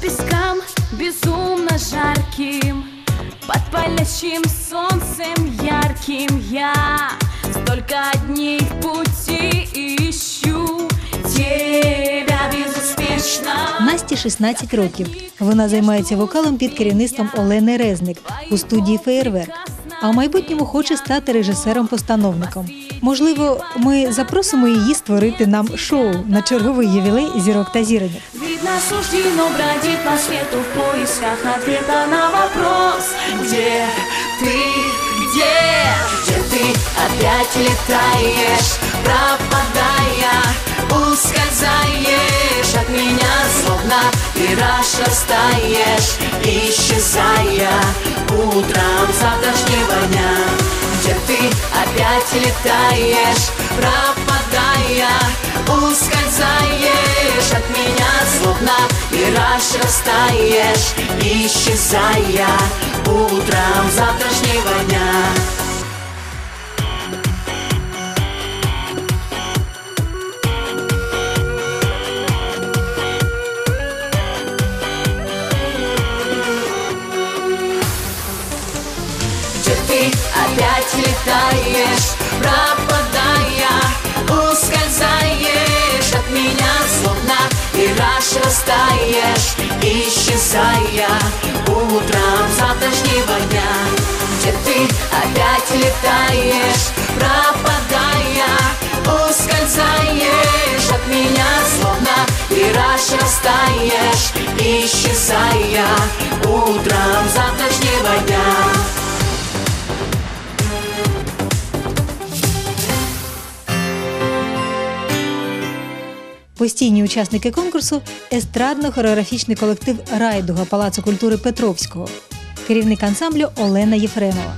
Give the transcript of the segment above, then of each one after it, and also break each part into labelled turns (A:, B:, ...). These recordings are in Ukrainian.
A: пескам безумно жарким Под палящим солнцем ярким я Столько дней в пути ищу Тебя безуспешно
B: Насті 16 років. Вона займається вокалом під керівництвом Олени Резник у студії Феєрверк. А в майбутньому хоче стати режисером-постановником. Можливо, ми запросимо її створити нам шоу на черговий ювілей зірок та зіроньок.
A: Видно, суждено бродить по свету в поисках ответа на вопрос. Где ты, где, где ты опять летаешь, пропадая, ускользаешь от меня Словно мираж растаешь, исчезая утром завтрашнего дня. Где ты опять летаешь, пропадая, ускользаешь от меня Словно мираж растаешь, исчезая утром завтрашнего дня опять летаешь, пропадая, ускользаешь от меня, словно мираж растаешь, исчезая утром завтрашнего дня. Где ты опять летаешь, пропадая, ускользаешь от меня, словно мираж растаешь, исчезая
B: Постійні учасники конкурсу естрадно-хореографічний колектив Райдуга Палацу культури Петровського, керівник ансамблю Олена Єфремова.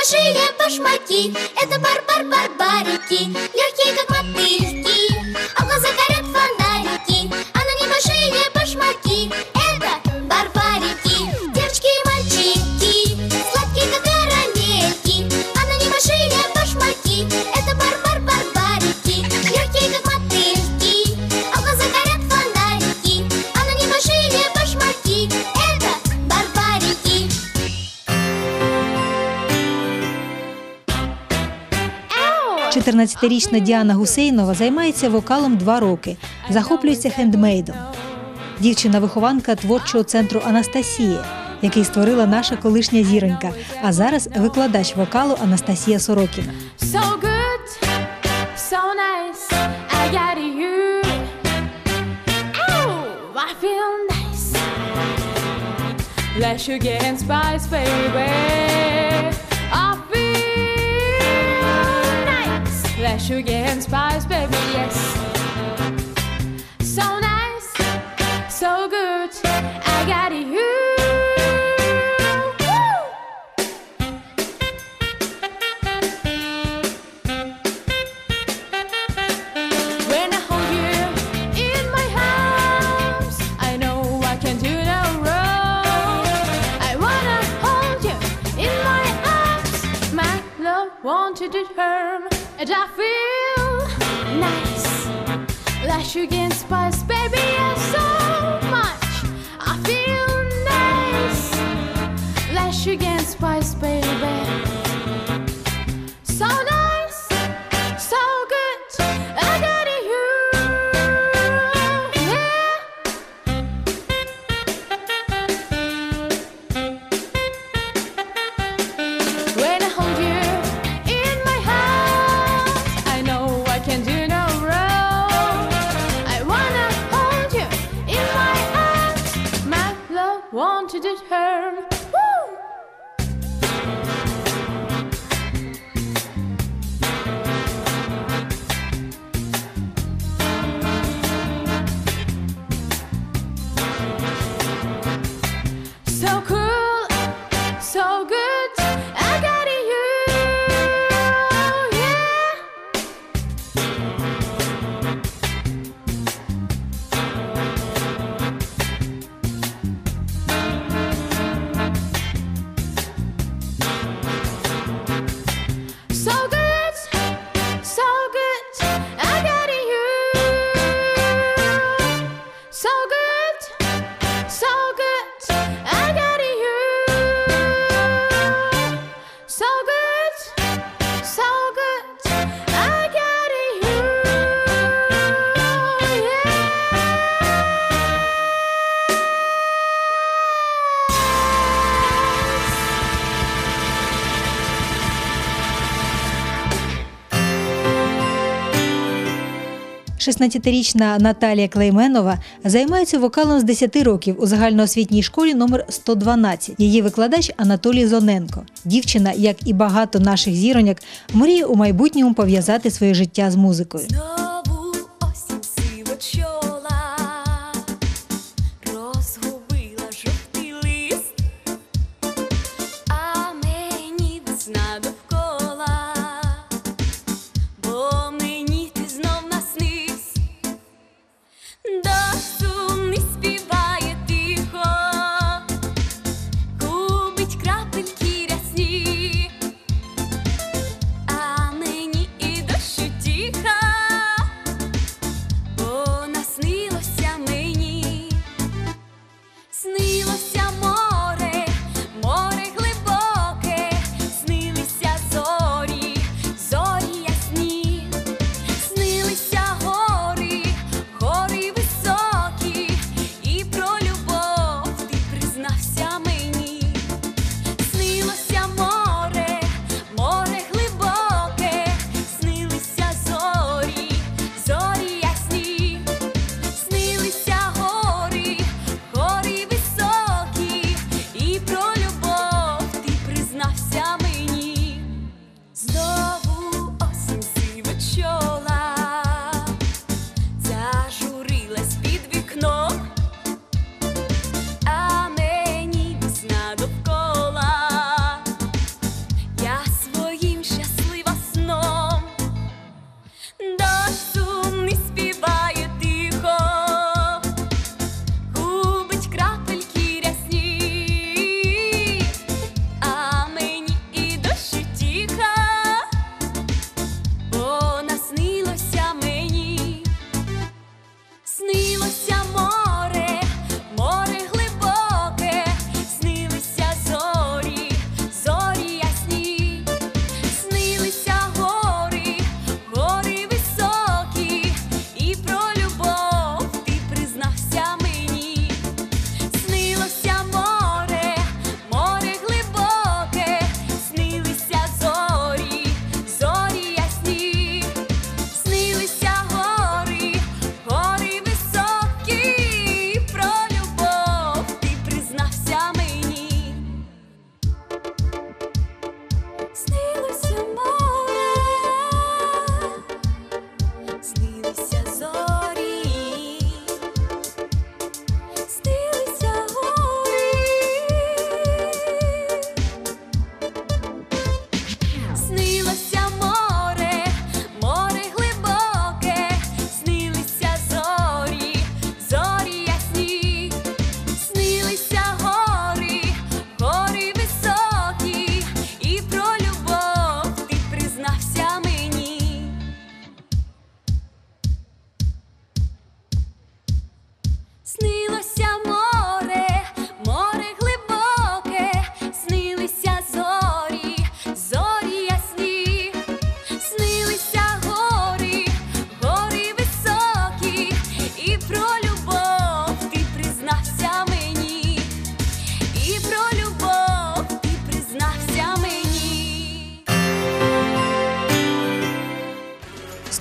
C: Небольшие башмаки это бар-бар-барбарики, легкие как мотыльки,
B: 14-річна Діана Гусейнова займається вокалом два роки, захоплюється хендмейдом. Дівчина-вихованка творчого центру Анастасія, який створила наша колишня зіронька, а зараз викладач вокалу Анастасія Сорокіна.
A: You.
C: Let sugar and spice, baby. Sugar and spice, baby, yes. So nice, so good. I got you. Woo! When I hold you in my arms, I know I can do the road I wanna hold you sugar and spice, baby, yeah, so much. I feel nice. Like sugar and spice, baby. Wanted to do. Woo!
D: 16-річна Наталія Клейменова займається вокалом з 10 років у загальноосвітній школі номер 112. Її викладач Анатолій Зоненко. Дівчина, як і багато наших зіроньок, мріє у майбутньому пов'язати своє життя з музикою.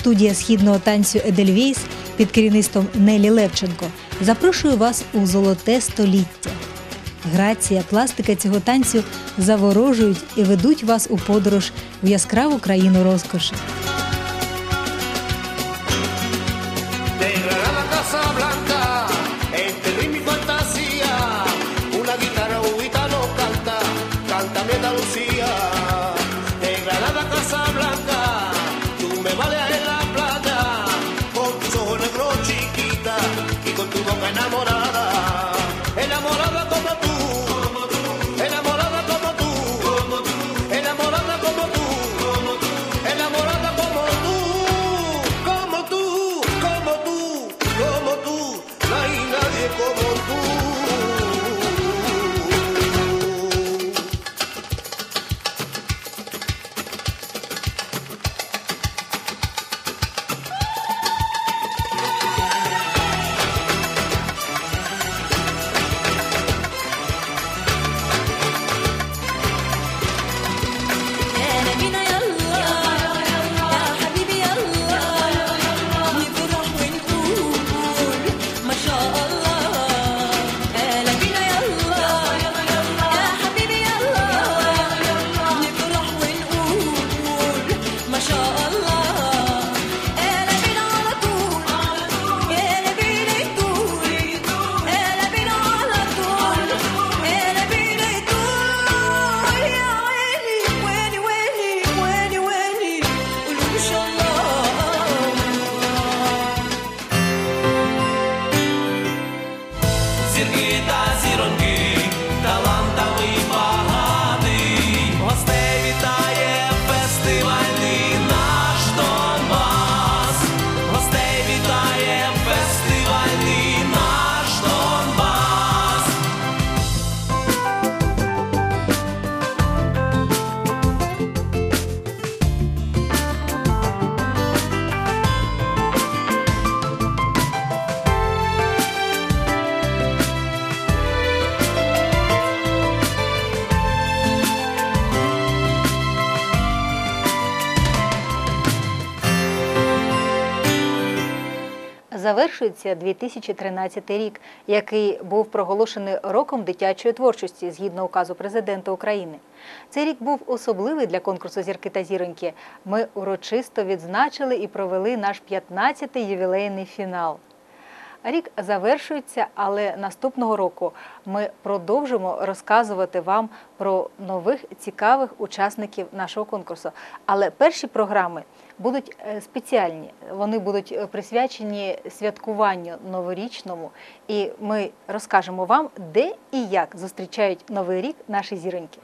D: Студія східного танцю Едельвейс під керівництвом Нелі Левченко запрошує вас у золоте століття. Грація, пластика цього танцю заворожують і ведуть вас у подорож в яскраву країну розкоші.
E: loco enamorado.
D: Завершується 2013 рік, який був проголошений роком дитячої творчості згідно указу президента України. Цей рік був особливий для конкурсу зірки та зіроньки. Ми урочисто відзначили і провели наш 15-й ювілейний фінал. Рік завершується, але наступного року ми продовжимо розказувати вам про нових цікавих учасників нашого конкурсу. Але перші програми будуть е, спеціальні. Вони будуть е, присвячені святкуванню новорічному, і ми розкажемо вам, де і як зустрічають новий рік наші зіроньки.